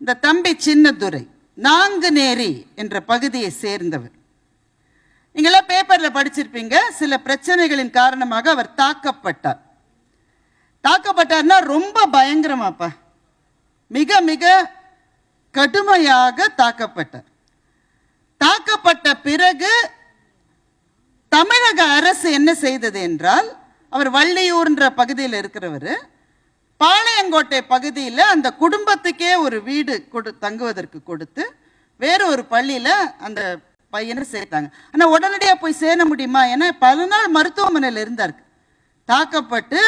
இந்த தம்பி சின்னதுரை நாங்குநேரி என்ற பகுதியை சேர்ந்தவர். நீங்களாம் பேப்பரில் படிச்சிருப்பீங்க சில பிரச்சனைகளின் காரணமாக அவர் தாக்கப்பட்டார். தாக்கப்பட்டார்னா ரொம்ப பயங்கரமாப்பா. மிக மிக கடுமையாக தாக்கப்பட்டார். தாக்கப்பட்ட பிறகு தமிழக அரசு என்ன செய்தது என்றால் அவர் வள்ளியூர்ன்ற பகுதியில் இருக்கிறவர் பாளையங்கோட்டை பகுதியில் அந்த குடும்பத்துக்கே ஒரு வீடு கொடு தங்குவதற்கு கொடுத்து வேற ஒரு பள்ளியில் அந்த பையனை சேர்த்தாங்க. ஆனால் உடனடியாக போய் சேர முடியுமா? ஏன்னா பல நாள் மருத்துவமனையில் இருந்தார் தாக்கப்பட்டு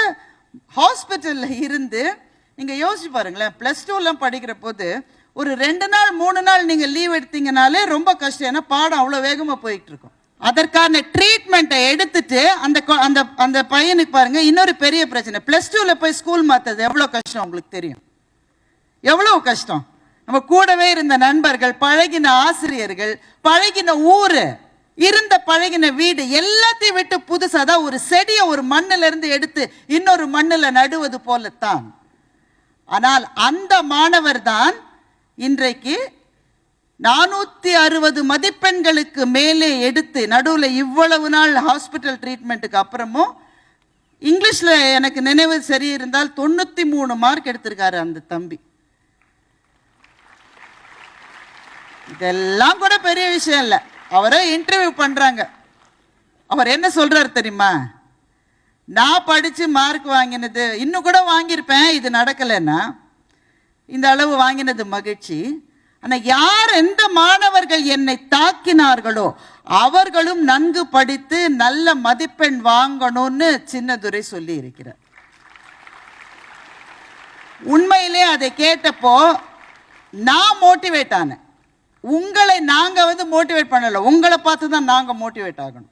ஹாஸ்பிட்டலில் இருந்து நீங்கள் யோசிச்சு பாருங்களேன் ப்ளஸ் டூலாம் படிக்கிற போது ஒரு ரெண்டு நாள் மூணு நாள் நீங்கள் லீவ் எடுத்தீங்கனாலே ரொம்ப கஷ்டம். ஏன்னா பாடம் அவ்வளோ வேகமாக போயிட்டு இருக்கும். அதற்கான ட்ரீட்மெண்ட்டை எடுத்துட்டு அந்த அந்த அந்த பையனுக்கு பாருங்க இன்னொரு பெரிய பிரச்சனை. ப்ளஸ் டூவில் போய் ஸ்கூல் மாற்றுறது எவ்வளோ கஷ்டம் உங்களுக்கு தெரியும்? எவ்வளோ கஷ்டம்? நம்ம கூடவே இருந்த நண்பர்கள் பழகின ஆசிரியர்கள் பழகின ஊர் இருந்த பழகின வீடு எல்லாத்தையும் விட்டு புதுசாக தான் ஒரு செடியை ஒரு மண்ணுல இருந்து எடுத்து இன்னொரு மண்ணில் நடுவது போலத்தான். ஆனால் அந்த மாணவர் தான் இன்றைக்கு நானூற்றி அறுபது மதிப்பெண்களுக்கு மேலே எடுத்து நடுவில் இவ்வளவு நாள் ஹாஸ்பிட்டல் ட்ரீட்மெண்ட்டுக்கு அப்புறமும் இங்கிலீஷில் எனக்கு நினைவு சரி இருந்தால் தொண்ணூற்றி மூணு மார்க் எடுத்திருக்காரு அந்த தம்பி. இதெல்லாம் கூட பெரிய விஷயம் இல்லை. அவரை இன்டர்வியூ பண்ணுறாங்க அவர் என்ன சொல்கிறாரு தெரியுமா? நான் படித்து மார்க் வாங்கினது இன்னும் கூட வாங்கியிருப்பேன் இது நடக்கலைன்னா இந்த அளவு வாங்கினது மகிழ்ச்சி. ஆனால் யார் எந்த மாணவர்கள் என்னை தாக்கினார்களோ அவர்களும் நன்கு படித்து நல்ல மதிப்பெண் வாங்கணும்னு சின்னதுரை சொல்லி இருக்கிறார் உண்மையிலே அதை கேட்டப்போ நான் மோட்டிவேட் ஆனேன். உங்களை நாங்கள் வந்து மோட்டிவேட் பண்ணலை. உங்களை பார்த்து தான் நாங்கள் மோட்டிவேட் ஆகணும்.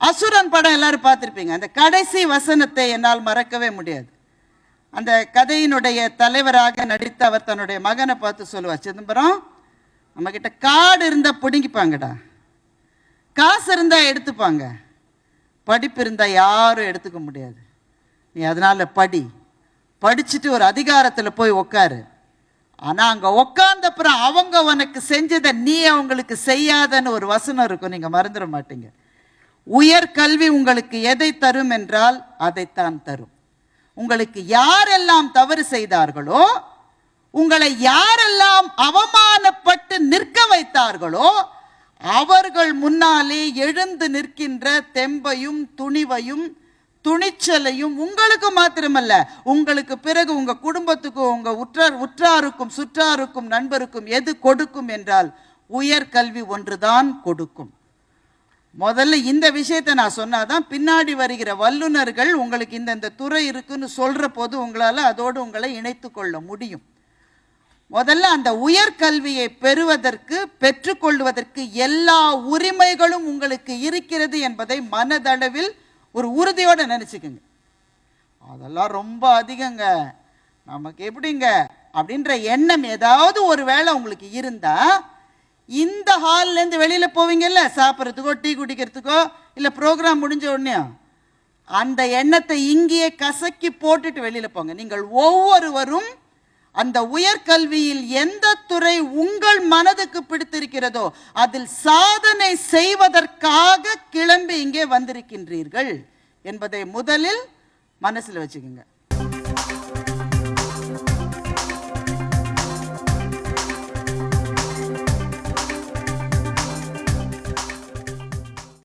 அசுரன் படம் எல்லாரும் பார்த்துருப்பீங்க. அந்த கடைசி வசனத்தை என்னால் மறக்கவே முடியாது. அந்த கதையினுடைய தலைவராக நடித்த அவர் தன்னுடைய மகனை பார்த்து சொல்லுவார் சிதம்பரம் நம்மக்கிட்ட காடு இருந்தால் பிடுங்கிப்பாங்கடா. காசு இருந்தால் எடுத்துப்பாங்க. படிப்பு இருந்தால் யாரும் எடுத்துக்க முடியாது. நீ அதனால் படி. படிச்சுட்டு ஒரு அதிகாரத்தில் போய் உக்காரு. ஆனால் அங்கே உக்காந்த அப்புறம் அவங்க உனக்கு செஞ்சதை நீ அவங்களுக்கு செய்யாதன்னு ஒரு வசனம் இருக்கும். நீங்கள் மறந்துட மாட்டீங்க. உயர் கல்வி உங்களுக்கு எதை தரும் என்றால் அதைத்தான் தரும். உங்களுக்கு யாரெல்லாம் தவறு செய்தார்களோ உங்களை யாரெல்லாம் அவமானப்பட்டு நிற்க வைத்தார்களோ அவர்கள் முன்னாலே எழுந்து நிற்கின்ற தெம்பையும் துணிவையும் துணிச்சலையும் உங்களுக்கு மாத்திரமல்ல. உங்களுக்கு பிறகு உங்க குடும்பத்துக்கும் உங்க உற்றார் உற்றாருக்கும் சுற்றாருக்கும் நண்பருக்கும் எது கொடுக்கும் என்றால் உயர்கல்வி ஒன்றுதான் கொடுக்கும். முதல்ல இந்த விஷயத்தை நான் சொன்னாதான் பின்னாடி வருகிற வல்லுனர்கள் உங்களுக்கு இந்த இந்த துறை இருக்குன்னு சொல்கிற போது உங்களால் அதோடு உங்களை இணைத்து கொள்ள முடியும். முதல்ல அந்த உயர்கல்வியை பெறுவதற்கு பெற்றுக்கொள்வதற்கு எல்லா உரிமைகளும் உங்களுக்கு இருக்கிறது என்பதை மனதளவில் ஒரு உறுதியோடு நினச்சிக்கோங்க. அதெல்லாம் ரொம்ப அதிகங்க. நமக்கு எப்படிங்க? அப்படின்ற எண்ணம் ஏதாவது ஒரு வேளை உங்களுக்கு இருந்தால் இந்த ஹால்லேருந்து வெளியில் போவீங்கல்ல? சாப்பிட்றதுக்கோ டீ குடிக்கிறதுக்கோ? இல்லை ப்ரோக்ராம் முடிஞ்ச உடனே? அந்த எண்ணத்தை இங்கேயே கசக்கி போட்டுட்டு வெளியில் போங்க. நீங்கள் ஒவ்வொருவரும் அந்த உயர்கல்வியில் எந்த துறை உங்கள் மனதுக்கு பிடித்திருக்கிறதோ அதில் சாதனை செய்வதற்காக கிளம்பி இங்கே வந்திருக்கின்றீர்கள் என்பதை முதலில் மனசில் வச்சுக்கோங்க.